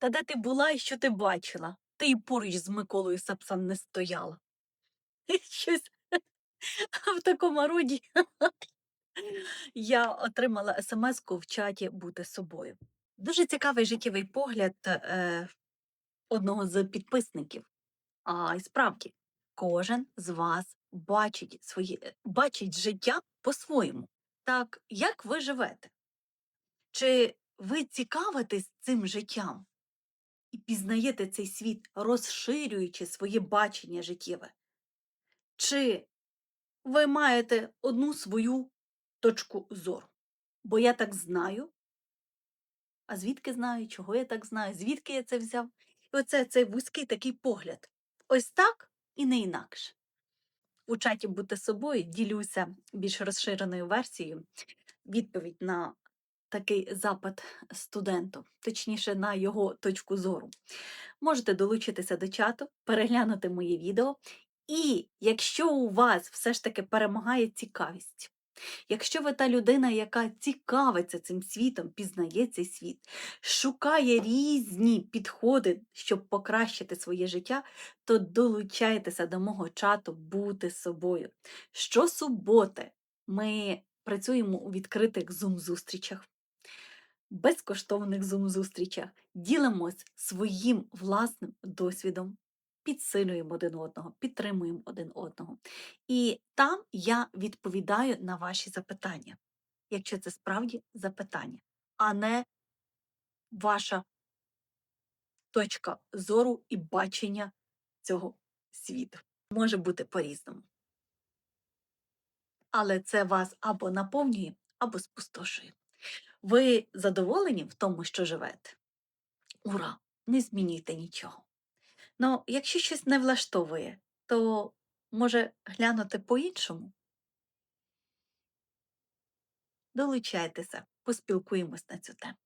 Та де ти була і що ти бачила? Ти і поруч з Миколою Сапсан не стояла. Щось в такому роді я отримала смс-ку в чаті бути собою. Дуже цікавий життєвий погляд е, одного з підписників. А і справді, кожен з вас бачить своє, е, бачить життя по-своєму. Так, як ви живете? Чи ви цікавитесь цим життям і пізнаєте цей світ, розширюючи своє бачення життєве? Чи ви маєте одну свою точку зору? Бо я так знаю. А звідки знаю, чого я так знаю, звідки я це взяв? І оце цей вузький такий погляд. Ось так і не інакше. У чаті бути собою ділюся більш розширеною версією відповідь на такий запит студенту, точніше, на його точку зору. Можете долучитися до чату, переглянути моє відео. І якщо у вас все ж таки перемагає цікавість, якщо ви та людина, яка цікавиться цим світом, пізнає цей світ, шукає різні підходи, щоб покращити своє життя, то долучайтеся до мого чату бути собою. Щосуботи ми працюємо у відкритих зум-зустрічах, безкоштовних зум-зустрічах, ділимось своїм власним досвідом, підсилюємо один одного, підтримуємо один одного. І там я відповідаю на ваші запитання, якщо це справді запитання, а не ваша точка зору і бачення цього світу. Може бути по-різному. Але це вас або наповнює, або спустошує. Ви задоволені в тому, що живете? Ура! Не змінюйте нічого. Ну, якщо щось не влаштовує, то може глянути по-іншому? Долучайтеся, поспілкуємось на цю тему.